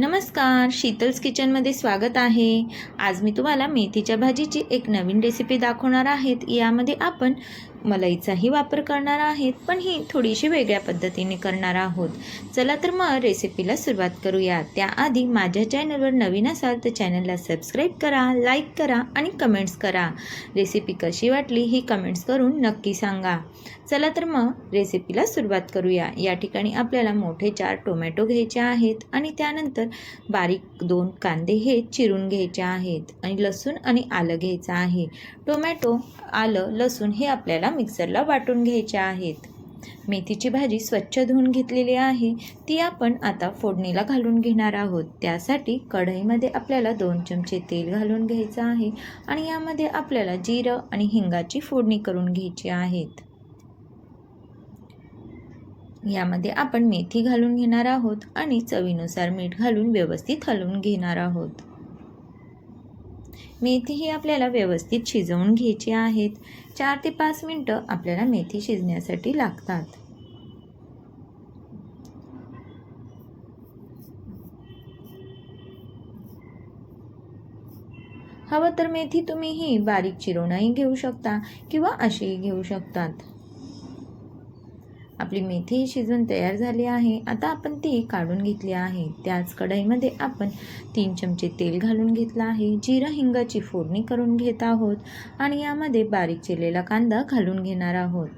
नमस्कार शीतल्स किचनमध्ये स्वागत आहे. आज मी तुम्हाला मेथीच्या भाजीची एक नवीन रेसिपी दाखवणार आहेत. यामध्ये आपण मलईचाही वापर करणार आहेत पण ही थोडीशी वेगळ्या पद्धतीने करणार आहोत. चला तर मग रेसिपीला सुरुवात करूया. त्याआधी माझ्या चॅनलवर नवीन असाल तर चॅनलला सबस्क्राईब करा लाईक करा आणि कमेंट्स करा. रेसिपी कशी वाटली ही कमेंट्स करून नक्की सांगा. चला तर मग रेसिपीला सुरुवात करूया. या ठिकाणी आपल्याला मोठे चार टोमॅटो घ्यायचे आहेत आणि त्यानंतर बारीक दोन कांदे हे चिरून घ्यायचे आहेत आणि लसूण आणि आलं घ्यायचं आहे. टोमॅटो आलं लसूण हे आपल्याला मिक्सरला वाटून घ्यायचे आहेत. मेथीची भाजी स्वच्छ धुवून घेतलेली आहे. ती आपण आता फोडणीला घालून घेणार आहोत. त्यासाठी कढईमध्ये आपल्याला दोन चमचे तेल घालून घ्यायचं आहे आणि यामध्ये आपल्याला जिरं आणि हिंगाची फोडणी करून घ्यायची आहेत. यामध्ये आपण मेथी घालून घेणार आहोत आणि चवीनुसार मीठ घालून व्यवस्थित हलवून घेणार आहोत. मेथी ही आपल्याला व्यवस्थित शिजवून घ्यायची आहेत. चार ते पाच मिनटं आपल्याला मेथी शिजण्यासाठी लागतात. हवं तर मेथी तुम्ही ही बारीक चिरूनही घेऊ शकता किंवा अशीही घेऊ शकतात. आपली मेथी शिजून तयार झाली आहे. आता आपण ती काढून घेतली आहे. त्याच कढईमध्ये आपण तीन चमचे तेल घालून घेतलं आहे. जिरं हिंगाची फोडणी करून घेत आहोत आणि यामध्ये बारीक चिरलेला कांदा घालून घेणार आहोत.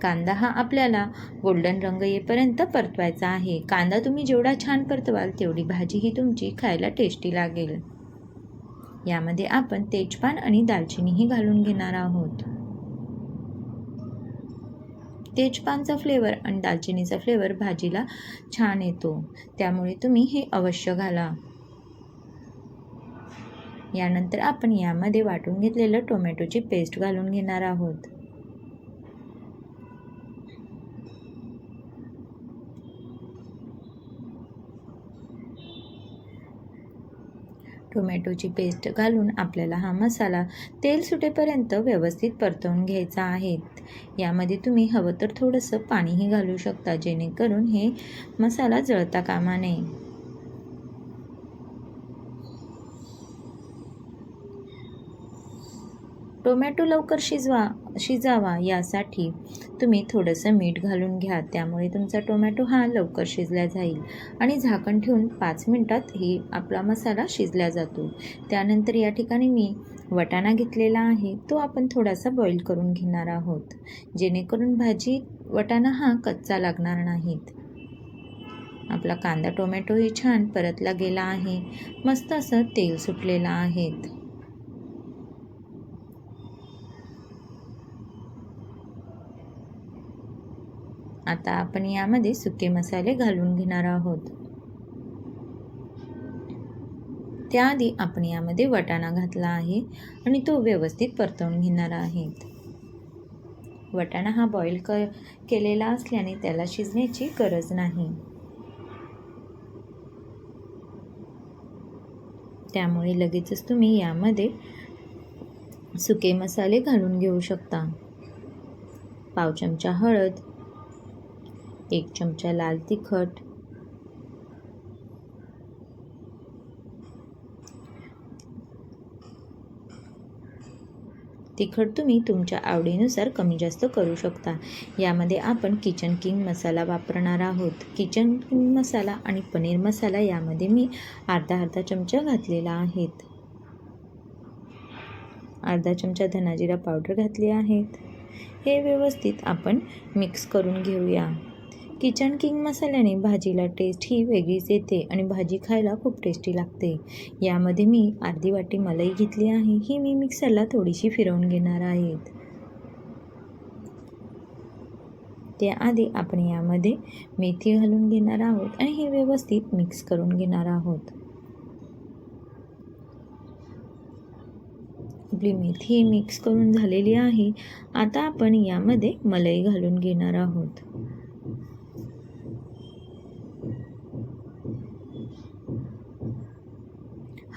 कांदा हा आपल्याला गोल्डन रंग येईपर्यंत परतवायचा आहे. कांदा तुम्ही जेवढा छान परतवाल तेवढी भाजी ही तुमची खायला टेस्टी लागेल. यामध्ये आपण तेजपान आणि दालचिनीही घालून घेणार आहोत. तेजपानचा फ्लेवर आणि दालचिनीचा फ्लेवर भाजीला छान येतो. त्यामुळे तुम्ही हे अवश्य घाला. यानंतर आपण यामध्ये वाटून घेतलेलं टोमॅटोची पेस्ट घालून घेणार आहोत. टोमॅटोची पेस्ट घालून आपल्याला हा मसाला तेल सुटेपर्यंत व्यवस्थित परतवून घ्यायचा आहे. यामध्ये तुम्ही हवं तर थोडंसं पाणीही घालू शकता जेणेकरून हे मसाला जळता कामा नये. टोमॅटो लवकर शिजवा शिजावा यासाठी तुम्ही थोडंसं मीठ घालून घ्या. त्यामुळे तुमचा टोमॅटो हा लवकर शिजला जाईल. आणि झाकण ठेवून पाच मिनटात ही आपला मसाला शिजला जातो. त्यानंतर या ठिकाणी मी वटाणा घेतलेला आहे. तो आपण थोडासा बॉईल करून घेणार आहोत. जेणेकरून भाजी वटाणा हा कच्चा लागणार नाहीत. आपला कांदा टोमॅटोही छान परतला गेला आहे. मस्त असं तेल सुटलेलं आहेत आता आपण यामध्ये सुके मसाले घालून घेणार आहोत. त्याआधी आपण यामध्ये वटाणा घातला आहे आणि तो व्यवस्थित परतवून घेणार आहेत. वटाणा हा बॉईल क केलेला असल्याने त्याला शिजण्याची गरज नाही. त्यामुळे लगेचच तुम्ही यामध्ये सुके मसाले घालून घेऊ शकता. पाव चमचा हळद एक चमचा लाल तिखट. तिखट तुम्ही तुमच्या आवडीनुसार कमी जास्त करू शकता. यामध्ये आपण किचन किंग मसाला वापरणार आहोत. किचन किंग मसाला आणि पनीर मसाला यामध्ये मी अर्धा अर्धा चमचा घातलेला आहेत. अर्धा चमचा धनाजिरा पावडर घातली आहेत. हे व्यवस्थित आपण मिक्स करून घेऊया. किचन किंग मसाल्याने भाजीला टेस्ट ही वेगळीच येते आणि भाजी खायला खूप टेस्टी लागते. यामध्ये मी अर्धी वाटी मलाई घेतली आहे. ही मी मिक्सरला थोडीशी फिरवून घेणार आहेत त्याआधी आपण यामध्ये मेथी घालून घेणार आहोत आणि हे व्यवस्थित मिक्स करून घेणार आहोत. आपली मेथी मिक्स करून झालेली आहे. आता आपण यामध्ये मलाई घालून घेणार आहोत.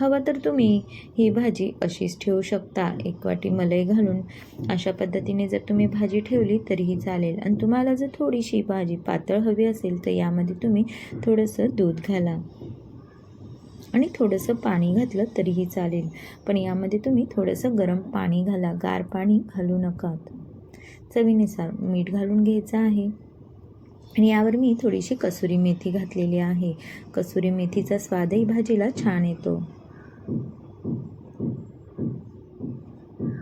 हवा तर तुम्ही ही भाजी अशीच ठेवू शकता. एक वाटी मलई घालून अशा पद्धतीने जर तुम्ही भाजी ठेवली तरीही चालेल. आणि तुम्हाला जर थोडीशी भाजी पातळ हवी असेल तर यामध्ये तुम्ही थोडंसं दूध घाला. आणि थोडंसं पाणी घातलं तरीही चालेल. पण यामध्ये तुम्ही थोडंसं गरम पाणी घाला. गार पाणी घालू नका. चवीनुसार मीठ घालून घ्यायचं आहे. आणि यावर मी थोडीशी कसुरी मेथी घातलेली आहे. कसुरी मेथीचा स्वादही भाजीला छान येतो.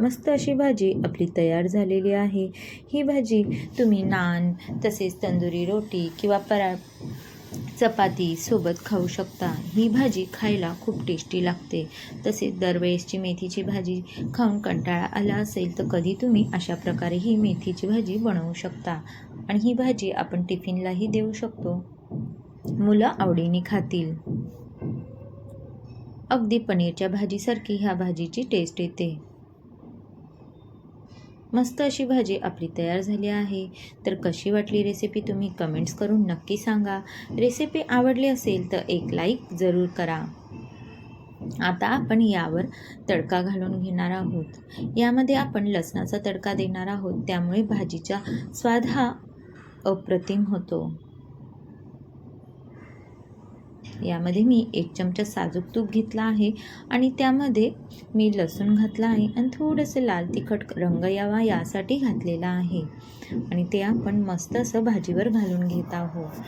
मस्त अशी भाजी आपली तयार झालेली आहे. ही भाजी तुम्ही नान तसेच तंदुरी रोटी किंवा परा चपाती सोबत खाऊ शकता. ही भाजी खायला खूप टेस्टी लागते. तसेच दरवेळेसची मेथीची भाजी खाऊन कंटाळा आला असेल तर कधी तुम्ही अशा प्रकारे ही मेथीची भाजी बनवू शकता. आणि ही भाजी आपण टिफिनलाही देऊ शकतो. मुलं आवडीने खातील. अगदी पनीरच्या भाजीसारखी ह्या भाजीची टेस्ट येते. मस्त अशी भाजी आपली तयार झाली आहे. तर कशी वाटली रेसिपी तुम्ही कमेंट्स करून नक्की सांगा. रेसिपी आवडली असेल तर एक लाईक जरूर करा. आता आपण यावर तडका घालून घेणार आहोत. यामध्ये आपण लसणाचा तडका देणार आहोत. त्यामुळे भाजीचा स्वाद हा अप्रतिम होतो. यामध्ये मी एक चमचा साजूक तूप घेतला आहे आणि त्यामध्ये मी लसूण घातला आहे आणि थोडंसं लाल तिखट रंग यावा यासाठी घातलेला आहे. आणि ते आपण मस्त असं भाजीवर घालून घेत आहोत.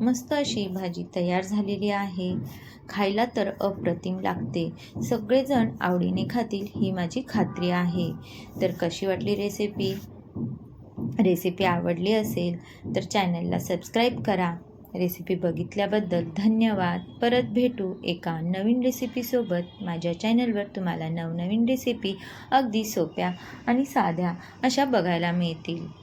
मस्त अशी भाजी तयार झालेली आहे. खायला तर अप्रतिम लागते. सगळेजण आवडीने खातील ही माझी खात्री आहे. तर कशी वाटली रेसिपी? रेसिपी आवडली असेल तर चॅनलला सबस्क्राईब करा. रेसिपी बघितल्याबद्दल धन्यवाद. परत भेटू एका नवीन रेसिपीसोबत माझ्या चॅनलवर तुम्हाला नवनवीन रेसिपी अगदी सोप्या आणि साध्या अशा बघायला मिळतील.